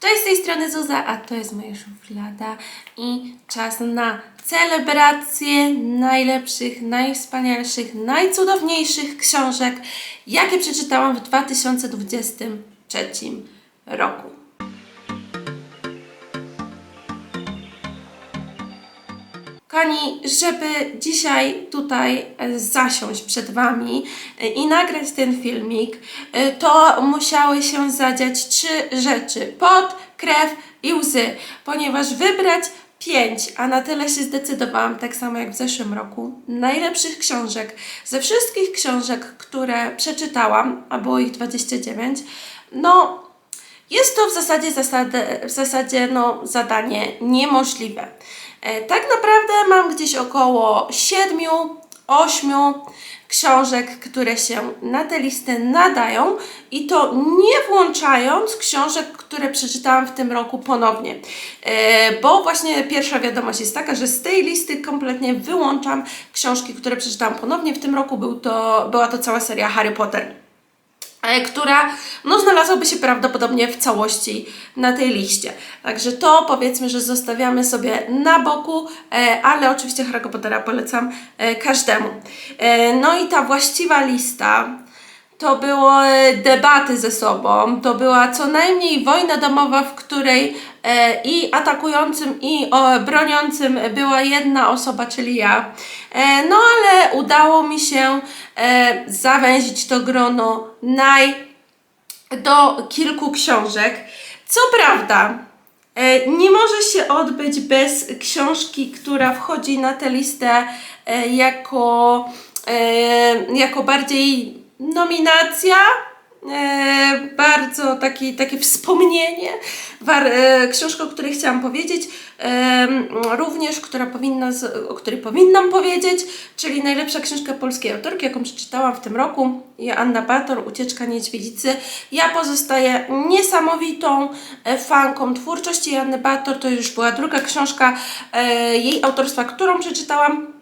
Cześć, z tej strony Zuza, a to jest moja szuflada i czas na celebrację najlepszych, najwspanialszych, najcudowniejszych książek, jakie przeczytałam w 2023 roku. Kochani, żeby dzisiaj tutaj e, zasiąść przed Wami e, i nagrać ten filmik, e, to musiały się zadziać trzy rzeczy: pot, krew i łzy, ponieważ wybrać pięć, a na tyle się zdecydowałam, tak samo jak w zeszłym roku, najlepszych książek. Ze wszystkich książek, które przeczytałam, a było ich 29, no jest to w zasadzie, zasady, w zasadzie no, zadanie niemożliwe. E, Tak naprawdę mam gdzieś około 7-8 książek, które się na tę listę nadają i to nie włączając książek, które przeczytałam w tym roku ponownie. E, Bo właśnie pierwsza wiadomość jest taka, że z tej listy kompletnie wyłączam książki, które przeczytałam ponownie. W tym roku był to, była to cała seria Harry Potter która no, znalazłaby się prawdopodobnie w całości na tej liście. Także to powiedzmy, że zostawiamy sobie na boku, e, ale oczywiście Harry Pottera polecam e, każdemu. E, no i ta właściwa lista to były debaty ze sobą, to była co najmniej wojna domowa, w której e, i atakującym, i o, broniącym była jedna osoba, czyli ja. E, no ale udało mi się e, zawęzić to grono naj do kilku książek. Co prawda, e, nie może się odbyć bez książki, która wchodzi na tę listę e, jako, e, jako bardziej nominacja. E, bardzo taki, takie wspomnienie, war, e, książka, o której chciałam powiedzieć, e, również, która powinna, o której powinnam powiedzieć, czyli najlepsza książka polskiej autorki, jaką przeczytałam w tym roku, Joanna Bator, Ucieczka Niedźwiedzicy. Ja pozostaję niesamowitą e, fanką twórczości Joanny Bator, to już była druga książka e, jej autorstwa, którą przeczytałam.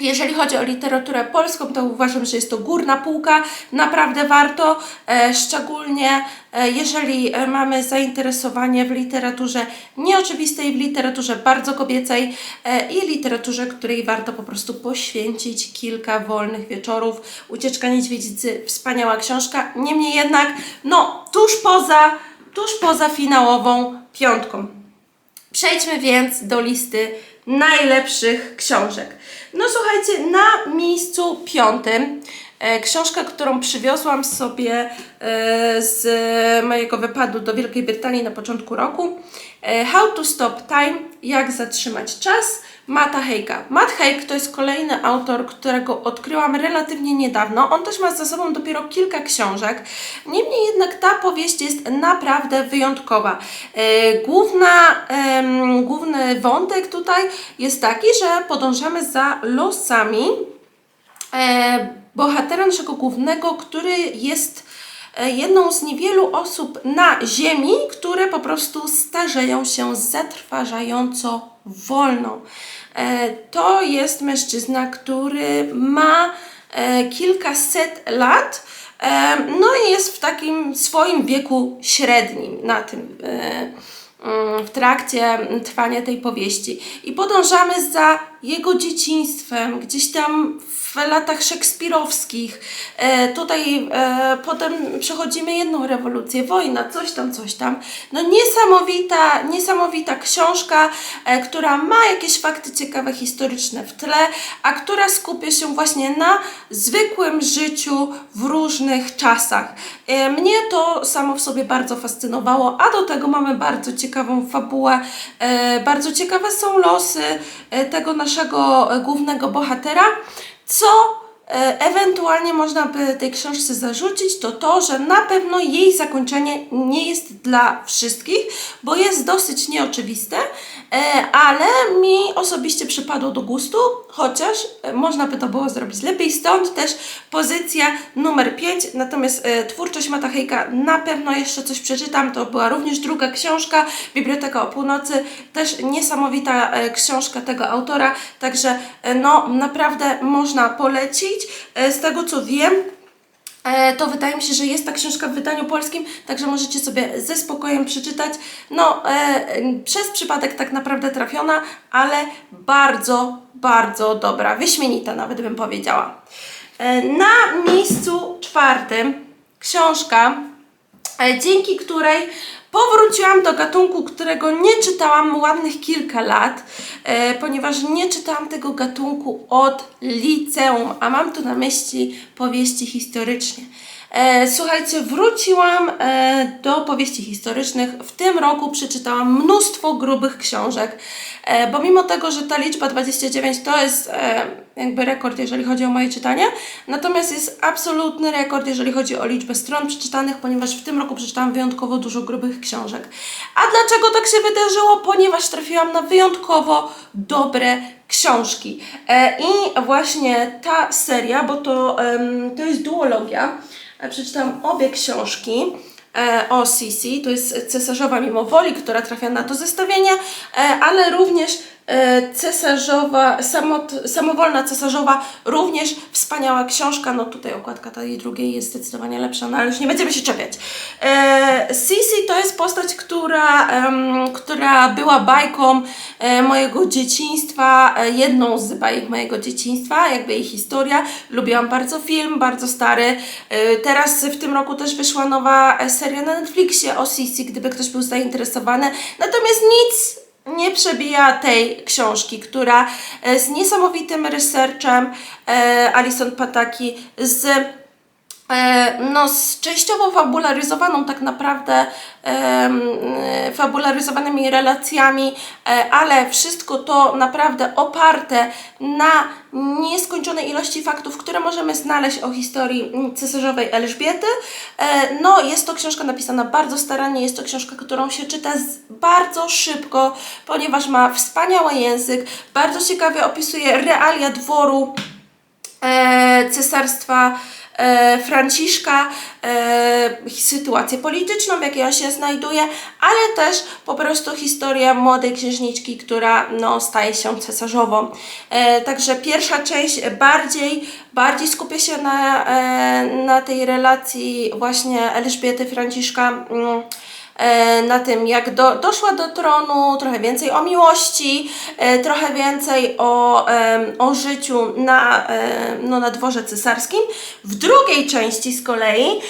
Jeżeli chodzi o literaturę polską, to uważam, że jest to górna półka. Naprawdę warto, e, szczególnie e, jeżeli mamy zainteresowanie w literaturze nieoczywistej, w literaturze bardzo kobiecej e, i literaturze, której warto po prostu poświęcić kilka wolnych wieczorów. Ucieczka Niedźwiedzicy, wspaniała książka. Niemniej jednak, no, tuż poza, tuż poza finałową piątką. Przejdźmy więc do listy najlepszych książek. No słuchajcie, na miejscu piątym e, książka, którą przywiozłam sobie e, z mojego wypadu do Wielkiej Brytanii na początku roku. E, How to Stop Time, jak zatrzymać czas. Mata Heika. Matt Haig to jest kolejny autor, którego odkryłam relatywnie niedawno. On też ma za sobą dopiero kilka książek. Niemniej jednak ta powieść jest naprawdę wyjątkowa. E, Główna, główny wątek tutaj jest taki, że podążamy za losami e, bohatera naszego głównego, który jest jedną z niewielu osób na Ziemi, które po prostu starzeją się zatrważająco wolno. E, To jest mężczyzna, który ma e, kilkaset lat, e, no i jest w takim swoim wieku średnim na tym. e, mm, w trakcie trwania tej powieści. I podążamy za jego dzieciństwem, gdzieś tam w latach szekspirowskich. E, tutaj e, potem przechodzimy jedną rewolucję, wojna, coś tam, coś tam. No niesamowita, niesamowita książka, e, która ma jakieś fakty ciekawe historyczne w tle, a która skupia się właśnie na zwykłym życiu w różnych czasach. E, mnie to samo w sobie bardzo fascynowało, a do tego mamy bardzo ciekawą fabułę, e, bardzo ciekawe są losy e, tego naszego e, głównego bohatera, co ewentualnie można by tej książce zarzucić, to to, że na pewno jej zakończenie nie jest dla wszystkich, bo jest dosyć nieoczywiste, e, ale mi osobiście przypadło do gustu, chociaż e, można by to było zrobić lepiej, stąd też pozycja numer 5, natomiast e, twórczość Mata Hejka na pewno jeszcze coś przeczytam, to była również druga książka, Biblioteka o północy, też niesamowita e, książka tego autora, także e, no naprawdę można polecić, E, z tego co wiem, E, to wydaje mi się, że jest ta książka w wydaniu polskim, także możecie sobie ze spokojem przeczytać. No, e, przez przypadek tak naprawdę trafiona, ale bardzo, bardzo dobra, wyśmienita nawet bym powiedziała. Na miejscu czwartym książka, dzięki której powróciłam do gatunku, którego nie czytałam ładnych kilka lat, e, ponieważ nie czytałam tego gatunku od liceum, a mam tu na myśli powieści historyczne. E, słuchajcie, wróciłam e, do powieści historycznych. W tym roku przeczytałam mnóstwo grubych książek, e, bo mimo tego, że ta liczba 29 to jest jakby rekord, jeżeli chodzi o moje czytanie, natomiast jest absolutny rekord, jeżeli chodzi o liczbę stron przeczytanych, ponieważ w tym roku przeczytałam wyjątkowo dużo grubych książek. A dlaczego tak się wydarzyło? Ponieważ trafiłam na wyjątkowo dobre książki. I właśnie ta seria, bo to, to jest duologia, przeczytałam obie książki e, o Sisi, to jest Cesarzowa Mimowoli, która trafia na to zestawienie, e, ale również e, Cesarzowa, samot, Samowolna Cesarzowa, również wspaniała książka, no tutaj okładka tej drugiej jest zdecydowanie lepsza, no ale już nie będziemy się czepiać. E, Sisi to jest postać, która, która była bajką e, mojego dzieciństwa, e, jedną z bajek mojego dzieciństwa, jakby jej historia. Lubiłam bardzo film, bardzo stary. E, teraz w tym roku też wyszła nowa e, seria na Netflixie o Sisi, gdyby ktoś był zainteresowany. Natomiast nic nie przebija tej książki, która e, z niesamowitym researchem e, Alison Pataki, z no, z częściowo fabularyzowaną tak naprawdę e, fabularyzowanymi relacjami, e, ale wszystko to naprawdę oparte na nieskończonej ilości faktów, które możemy znaleźć o historii cesarzowej Elżbiety. E, No, jest to książka napisana bardzo starannie, jest to książka, którą się czyta bardzo szybko, ponieważ ma wspaniały język, bardzo ciekawie opisuje realia dworu e, cesarstwa e, Franciszka, e, sytuację polityczną, w jakiej on się znajduje, ale też po prostu historię młodej księżniczki, która no, staje się cesarzową. E, także pierwsza część bardziej, bardziej skupia się na, e, na tej relacji właśnie Elżbiety Franciszka. E, na tym, jak do, doszła do tronu, trochę więcej o miłości, e, trochę więcej o, o życiu na, e, no, na dworze cesarskim. W drugiej części z kolei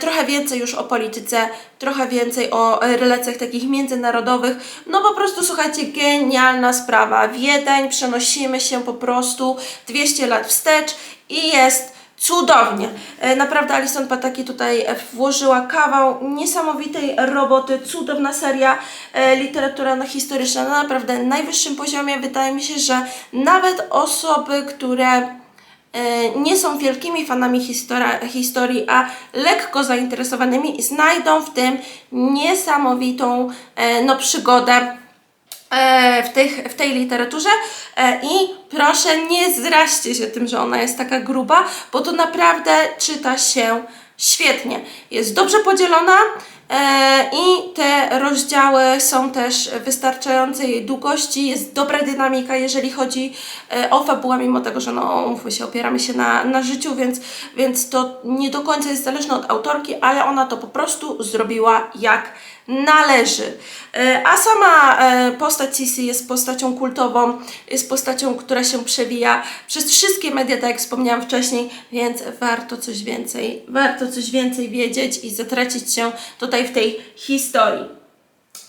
trochę więcej już o polityce, trochę więcej o relacjach takich międzynarodowych. No po prostu słuchajcie, genialna sprawa. Wiedeń, przenosimy się po prostu 200 lat wstecz i jest Cudownie. E, Naprawdę Alison Pataki tutaj e, włożyła kawał niesamowitej roboty, cudowna seria, e, literatura no, historyczna na naprawdę najwyższym poziomie. Wydaje mi się, że nawet osoby, które nie są wielkimi fanami historii, a lekko zainteresowanymi, znajdą w tym niesamowitą no, przygodę w, tych, w tej literaturze e, i proszę nie zraźcie się tym, że ona jest taka gruba, bo to naprawdę czyta się świetnie. Jest dobrze podzielona e, i te rozdziały są też wystarczającej długości, jest dobra dynamika, jeżeli chodzi e, o fabułę, mimo tego, że no, umówmy się, opieramy się na, na życiu, więc, więc to nie do końca jest zależne od autorki, ale ona to po prostu zrobiła jak należy. E, A sama e, postać Sisi jest postacią kultową, jest postacią, która się przewija przez wszystkie media, tak jak wspomniałam wcześniej, więc warto coś więcej, warto coś więcej wiedzieć i zatracić się tutaj w tej historii.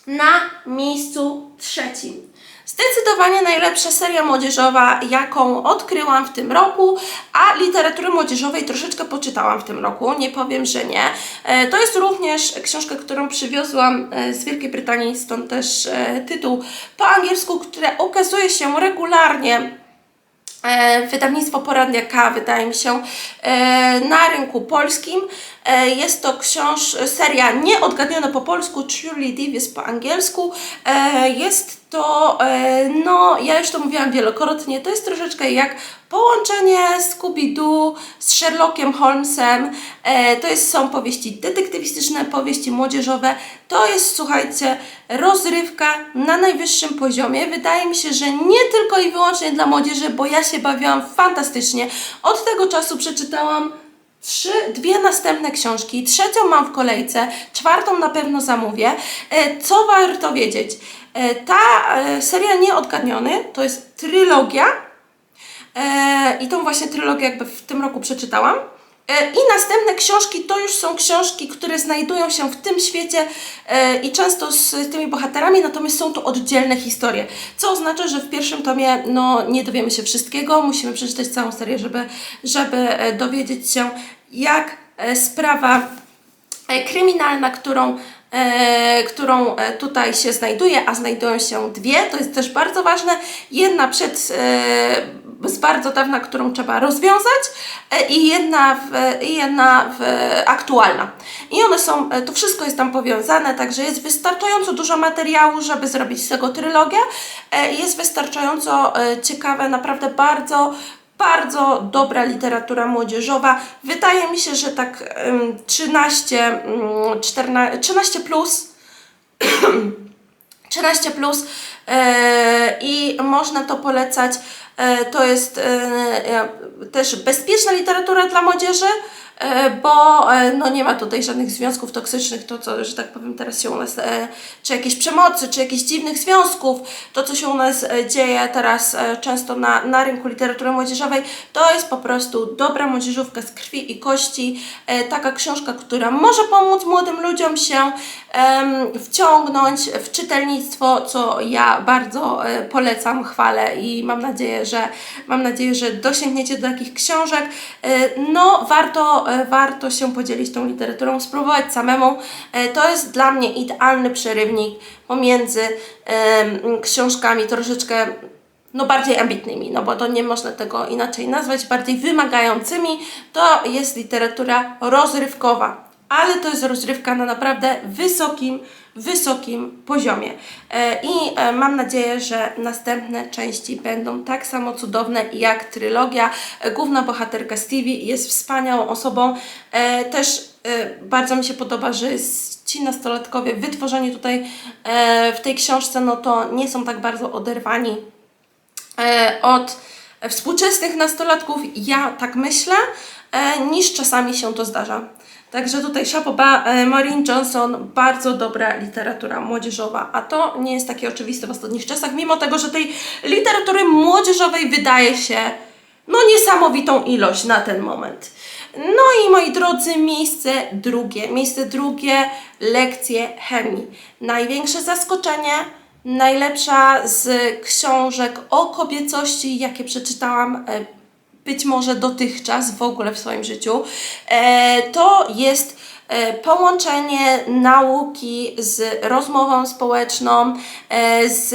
Na miejscu trzecim. Zdecydowanie najlepsza seria młodzieżowa, jaką odkryłam w tym roku, a literatury młodzieżowej troszeczkę poczytałam w tym roku, nie powiem, że nie. E, To jest również książka, którą przywiozłam e, z Wielkiej Brytanii, stąd też e, tytuł po angielsku, które ukazuje się regularnie wydawnictwo Poradnia K, wydaje mi się, na rynku polskim. E, jest to książ seria nieodgadniona po polsku, Truly Divis po angielsku. E, jest to, e, no, ja już to mówiłam wielokrotnie, to jest troszeczkę jak połączenie Scooby-Doo z Sherlockiem Holmesem. E, to jest, są powieści detektywistyczne, powieści młodzieżowe. To jest, słuchajcie, rozrywka na najwyższym poziomie. Wydaje mi się, że nie tylko i wyłącznie dla młodzieży, bo ja się bawiłam fantastycznie. Od tego czasu przeczytałam trzy, dwie następne książki, trzecią mam w kolejce, czwartą na pewno zamówię. E, Co warto wiedzieć? E, Ta e, seria Nieodgadniony to jest trylogia i tą właśnie trylogię jakby w tym roku przeczytałam. E, I następne książki to już są książki, które znajdują się w tym świecie e, i często z tymi bohaterami, natomiast są to oddzielne historie. Co oznacza, że w pierwszym tomie no, nie dowiemy się wszystkiego, musimy przeczytać całą serię, żeby, żeby e, dowiedzieć się, jak sprawa kryminalna, którą, którą tutaj się znajduje, a znajdują się dwie, to jest też bardzo ważne. Jedna przed, z bardzo dawna, którą trzeba rozwiązać e, i jedna, w, i jedna w, aktualna. I one są, e, to wszystko jest tam powiązane, także jest wystarczająco dużo materiału, żeby zrobić z tego trylogię. E, Jest wystarczająco e, ciekawe, naprawdę bardzo bardzo dobra literatura młodzieżowa. Wydaje mi się, że tak em, 13, mm, 14, 13 plus 13 plus e, i można to polecać. E, to jest e, też bezpieczna literatura dla młodzieży, e, bo e, no nie ma tutaj żadnych związków toksycznych, to co, że tak powiem, teraz się u nas, e, czy jakiejś przemocy, czy jakichś dziwnych związków, to co się u nas dzieje teraz często na, na rynku literatury młodzieżowej, to jest po prostu dobra młodzieżówka z krwi i kości, taka książka, która może pomóc młodym ludziom się wciągnąć w czytelnictwo, co ja bardzo polecam, chwalę i mam nadzieję, że mam nadzieję, że dosięgniecie do takich książek. E, No, warto, e, warto się podzielić tą literaturą, spróbować samemu. E, To jest dla mnie idealny przerywnik pomiędzy książkami troszeczkę no bardziej ambitnymi, no bo to nie można tego inaczej nazwać, bardziej wymagającymi, to jest literatura rozrywkowa, ale to jest rozrywka na naprawdę wysokim, wysokim poziomie. E, I e, mam nadzieję, że następne części będą tak samo cudowne jak trylogia. E, Główna bohaterka Stevie jest wspaniałą osobą. Też bardzo mi się podoba, że ci nastolatkowie wytworzeni tutaj w tej książce, no to nie są tak bardzo oderwani od współczesnych nastolatków, ja tak myślę, niż czasami się to zdarza. Także tutaj Szapoba, e, Maureen Johnson, bardzo dobra literatura młodzieżowa, a to nie jest takie oczywiste w ostatnich czasach, mimo tego, że tej literatury młodzieżowej wydaje się no niesamowitą ilość na ten moment. No i moi drodzy, miejsce drugie. Miejsce drugie, lekcje chemii. Największe zaskoczenie, najlepsza z książek o kobiecości, jakie przeczytałam e, być może dotychczas w ogóle w swoim życiu. E, to jest połączenie nauki z rozmową społeczną, e, z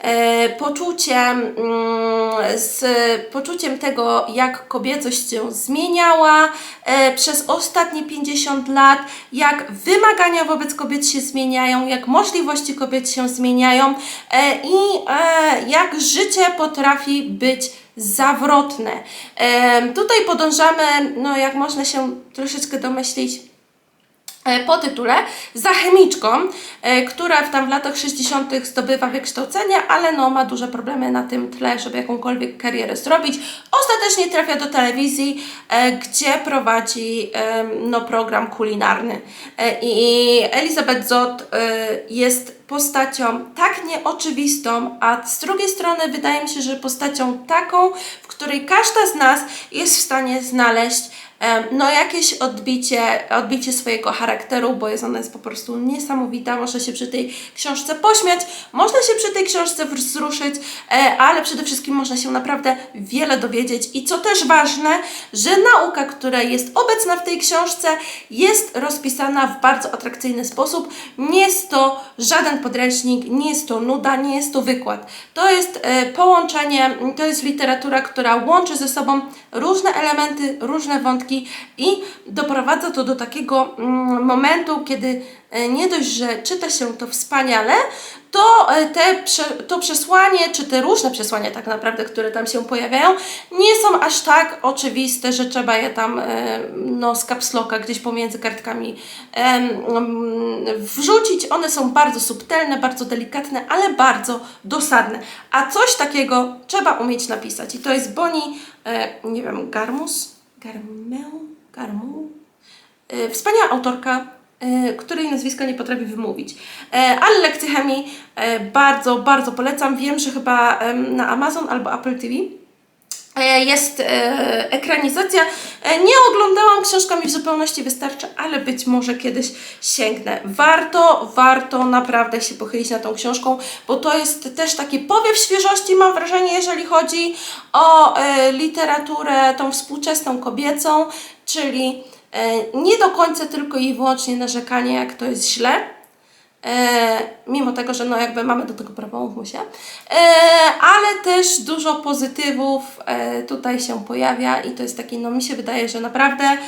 e, poczuciem, mm, z poczuciem tego, jak kobiecość się zmieniała e, przez ostatnie 50 lat, jak wymagania wobec kobiet się zmieniają, jak możliwości kobiet się zmieniają e, i e, jak życie potrafi być zawrotne. Tutaj podążamy, no jak można się troszeczkę domyślić, e, po tytule za chemiczką, e, która w tam w latach 60. zdobywa wykształcenie, ale no ma duże problemy na tym tle, żeby jakąkolwiek karierę zrobić. Ostatecznie trafia do telewizji, e, gdzie prowadzi no, program kulinarny. E, I Elizabeth Zott e, jest postacią tak nieoczywistą, a z drugiej strony wydaje mi się, że postacią taką, w której każda z nas jest w stanie znaleźć no jakieś odbicie, odbicie swojego charakteru, bo jest ona jest po prostu niesamowita, można się przy tej książce pośmiać, można się przy tej książce wzruszyć, e, ale przede wszystkim można się naprawdę wiele dowiedzieć i co też ważne, że nauka, która jest obecna w tej książce jest rozpisana w bardzo atrakcyjny sposób, nie jest to żaden podręcznik, nie jest to nuda, nie jest to wykład. To jest e, połączenie, to jest literatura, która łączy ze sobą różne elementy, różne wątki i doprowadza to do takiego mm, momentu, kiedy e, nie dość, że czyta się to wspaniale, to e, te, to przesłanie, czy te różne przesłania tak naprawdę, które tam się pojawiają, nie są aż tak oczywiste, że trzeba je tam e, no, z kapsloka gdzieś pomiędzy kartkami mm, wrzucić. One są bardzo subtelne, bardzo delikatne, ale bardzo dosadne. A coś takiego trzeba umieć napisać. I to jest Boni, nie wiem, Garmus? Garmeu? Garmu. E, Wspaniała autorka, e, której nazwiska nie potrafię wymówić. E, Ale lekcje chemii e, bardzo, bardzo polecam. Wiem, że chyba na Amazon albo Apple TV jest e, ekranizacja. E, Nie oglądałam, książka mi w zupełności wystarczy, ale być może kiedyś sięgnę. Warto, warto naprawdę się pochylić nad tą książką, bo to jest też taki powiew świeżości, mam wrażenie, jeżeli chodzi o e, literaturę tą współczesną kobiecą, czyli e, nie do końca tylko i wyłącznie narzekanie, jak to jest źle, E, mimo tego, że no jakby mamy do tego prawo, mówmy się, e, ale też dużo pozytywów e, tutaj się pojawia i to jest taki, no mi się wydaje, że naprawdę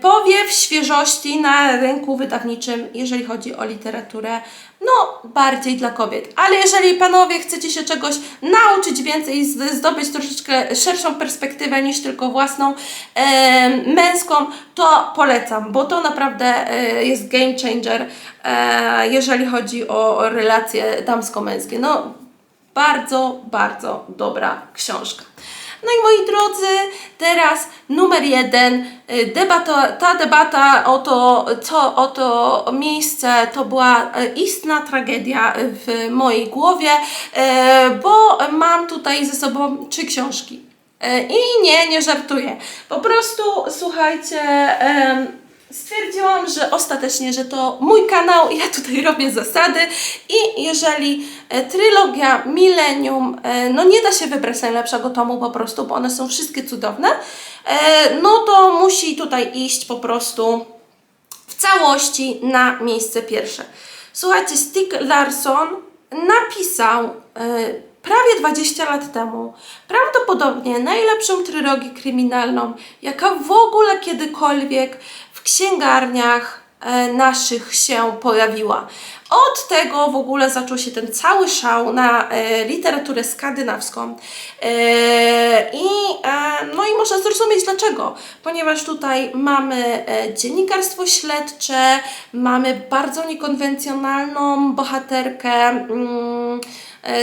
powiew świeżości na rynku wydawniczym, jeżeli chodzi o literaturę, no bardziej dla kobiet. Ale jeżeli panowie chcecie się czegoś nauczyć więcej, zdobyć troszeczkę szerszą perspektywę niż tylko własną e, męską, to polecam, bo to naprawdę e, jest game changer, e, jeżeli chodzi o relacje damsko-męskie. No, bardzo, bardzo dobra książka. No i moi drodzy, teraz numer jeden. y, Debata, ta debata o to, co, o to miejsce to była y, istna tragedia w mojej głowie, y, bo mam tutaj ze sobą trzy książki. I nie, nie żartuję. Po prostu słuchajcie. Stwierdziłam, że ostatecznie, że to mój kanał, ja tutaj robię zasady i jeżeli e, trylogia Millennium, e, no nie da się wybrać najlepszego tomu po prostu, bo one są wszystkie cudowne, e, no to musi tutaj iść po prostu w całości na miejsce pierwsze. Słuchajcie, Stieg Larsson napisał prawie 20 lat temu prawdopodobnie najlepszą trylogię kryminalną, jaka w ogóle kiedykolwiek księgarniach e, naszych się pojawiła. Od tego w ogóle zaczął się ten cały szał na e, literaturę skandynawską. E, I, e, no i można zrozumieć dlaczego. Ponieważ tutaj mamy e, dziennikarstwo śledcze, mamy bardzo niekonwencjonalną bohaterkę, mm,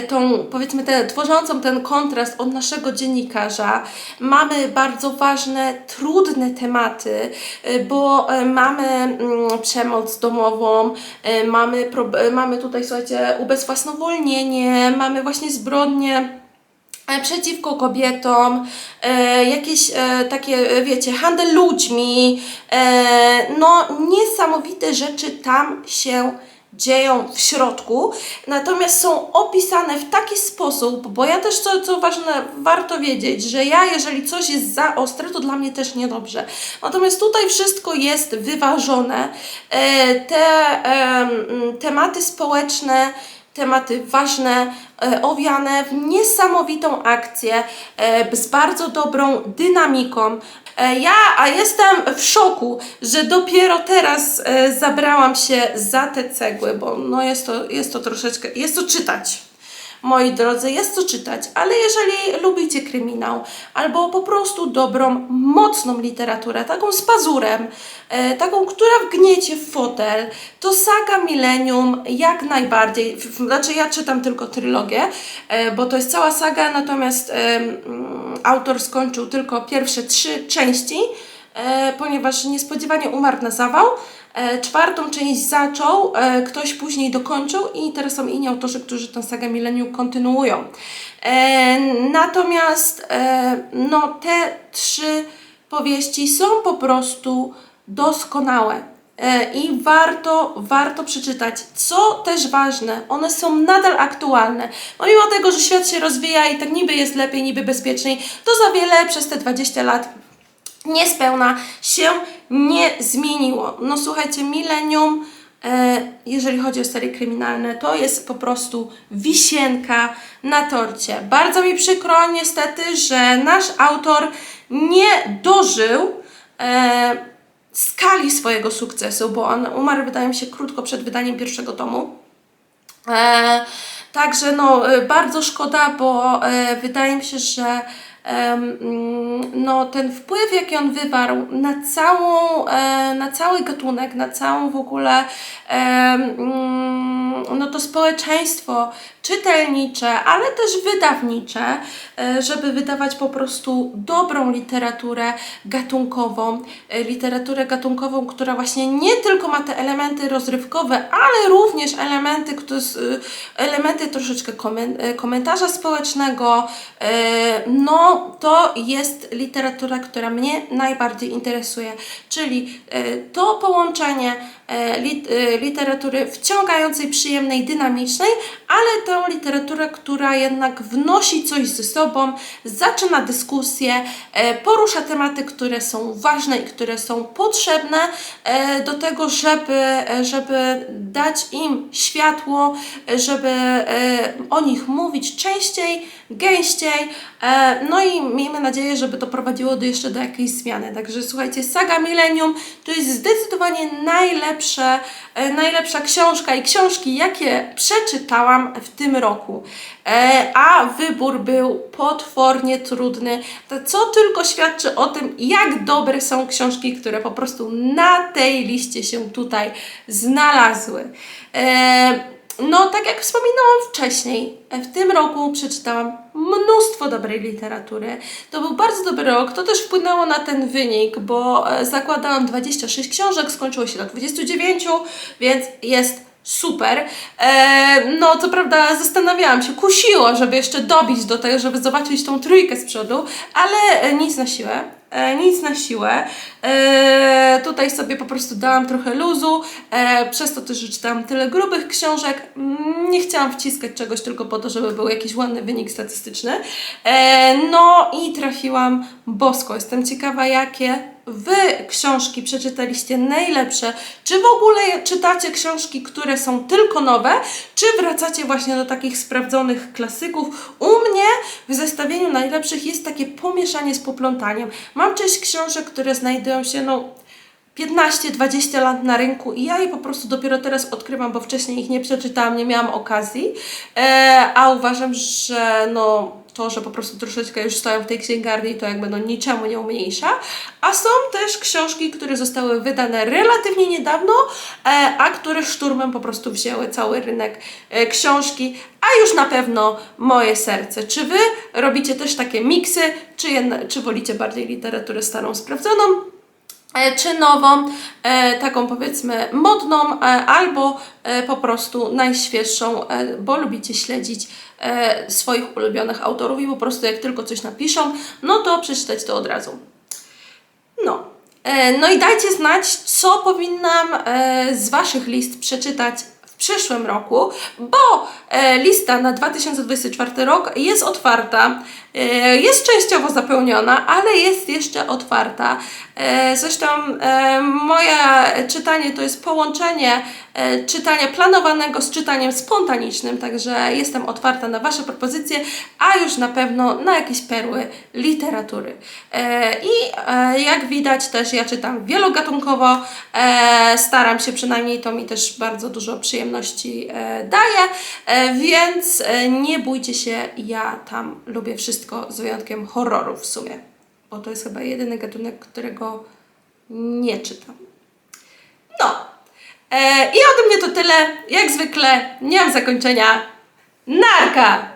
tą powiedzmy te, tworzącą ten kontrast od naszego dziennikarza. Mamy bardzo ważne, trudne tematy, e, bo e, mamy mm, przemoc domową, e, mamy, e, mamy tutaj, słuchajcie, ubezwłasnowolnienie, mamy właśnie zbrodnie e, przeciwko kobietom, e, jakieś e, takie, e, wiecie, handel ludźmi, e, no niesamowite rzeczy tam się dzieją w środku, natomiast są opisane w taki sposób, bo ja też, co, co ważne, warto wiedzieć, że ja, jeżeli coś jest za ostre, to dla mnie też niedobrze. Natomiast tutaj wszystko jest wyważone. E, te em, tematy społeczne, tematy ważne, e, owiane w niesamowitą akcję, e, z bardzo dobrą dynamiką. E, ja a jestem w szoku, że dopiero teraz zabrałam się za te cegły, bo no jest to, jest to troszeczkę, jest to czytać. Moi drodzy, jest co czytać, ale jeżeli lubicie kryminał albo po prostu dobrą, mocną literaturę, taką z pazurem, e, taką, która wgniecie w fotel, to saga Millennium jak najbardziej. Znaczy, ja czytam tylko trylogię, e, bo to jest cała saga, natomiast e, autor skończył tylko pierwsze trzy części, ponieważ niespodziewanie umarł na zawał. E, czwartą część zaczął, e, ktoś później dokończył i teraz są inni autorzy, którzy tę sagę Millennium kontynuują. E, natomiast no, te trzy powieści są po prostu doskonałe. I warto, warto przeczytać. Co też ważne, one są nadal aktualne. Pomimo tego, że świat się rozwija i tak niby jest lepiej, niby bezpieczniej, to za wiele przez te 20 lat niespełna się nie zmieniło. No słuchajcie, Millennium, e, jeżeli chodzi o serie kryminalne, to jest po prostu wisienka na torcie. Bardzo mi przykro niestety, że nasz autor nie dożył e, skali swojego sukcesu, bo on umarł, wydaje mi się, krótko przed wydaniem pierwszego tomu. E, także no, bardzo szkoda, bo wydaje mi się, że no, ten wpływ, jaki on wywarł na całą, e, na cały gatunek, na całą w ogóle mm, no to społeczeństwo czytelnicze, ale też wydawnicze, e, żeby wydawać po prostu dobrą literaturę gatunkową, e, literaturę gatunkową, która właśnie nie tylko ma te elementy rozrywkowe, ale również elementy, które, elementy troszeczkę komen- komentarza społecznego. E, To jest literatura, która mnie najbardziej interesuje, czyli e, to połączenie e, e, literatury wciągającej, przyjemnej, dynamicznej, ale tę literaturę, która jednak wnosi coś ze sobą, zaczyna dyskusję, porusza tematy, które są ważne i które są potrzebne do tego, żeby, żeby dać im światło, żeby o nich mówić częściej, gęściej. E, No i miejmy nadzieję, żeby to prowadziło do jeszcze do jakiejś zmiany. Także słuchajcie, Saga Millennium to jest zdecydowanie najlepsze, e, najlepsza książka i książki, jakie przeczytałam w tym roku. E, A wybór był potwornie trudny, co tylko świadczy o tym, jak dobre są książki, które po prostu na tej liście się tutaj znalazły. E, no, tak jak wspominałam wcześniej, w tym roku przeczytałam mnóstwo dobrej literatury. To był bardzo dobry rok, to też wpłynęło na ten wynik, bo e, zakładałam 26 książek, skończyło się na 29, więc jest super. E, no, co prawda zastanawiałam się, kusiło, żeby jeszcze dobić do tego, żeby zobaczyć tą trójkę z przodu, ale e, nic na siłę. E, nic na siłę. E, tutaj sobie po prostu dałam trochę luzu, e, przez to też, czytałam tyle grubych książek. Mm, Nie chciałam wciskać czegoś tylko po to, żeby był jakiś ładny wynik statystyczny. E, no i trafiłam bosko. Jestem ciekawa, jakie Wy książki przeczytaliście najlepsze. Czy w ogóle czytacie książki, które są tylko nowe, czy wracacie właśnie do takich sprawdzonych klasyków? U mnie w zestawieniu najlepszych jest takie pomieszanie z poplątaniem. Mam część książek, które znajdują się, no, 15-20 lat na rynku i ja je po prostu dopiero teraz odkrywam, bo wcześniej ich nie przeczytałam, nie miałam okazji, e, a uważam, że no to, że po prostu troszeczkę już stoją w tej księgarni, to jakby no niczemu nie umniejsza. A są też książki, które zostały wydane relatywnie niedawno, e, a które szturmem po prostu wzięły cały rynek e, książki, a już na pewno moje serce. Czy Wy robicie też takie miksy, czy, jedna, czy wolicie bardziej literaturę starą, sprawdzoną? E, czy nową, e, taką powiedzmy modną, e, albo po prostu najświeższą, bo lubicie śledzić swoich ulubionych autorów i po prostu jak tylko coś napiszą, no to przeczytać to od razu. No. No i dajcie znać, co powinnam z Waszych list przeczytać w przyszłym roku, bo lista na 2024 rok jest otwarta, jest częściowo zapełniona, ale jest jeszcze otwarta. E, Zresztą e, moje czytanie to jest połączenie e, czytania planowanego z czytaniem spontanicznym, także jestem otwarta na Wasze propozycje, a już na pewno na jakieś perły literatury. E, I e, jak widać też ja czytam wielogatunkowo, e, staram się przynajmniej, to mi też bardzo dużo przyjemności e, daje, e, więc e, nie bójcie się, ja tam lubię wszystko z wyjątkiem horrorów w sumie, bo to jest chyba jedyny gatunek, którego nie czytam. No. E, I ode mnie to tyle. Jak zwykle nie mam zakończenia. Narka!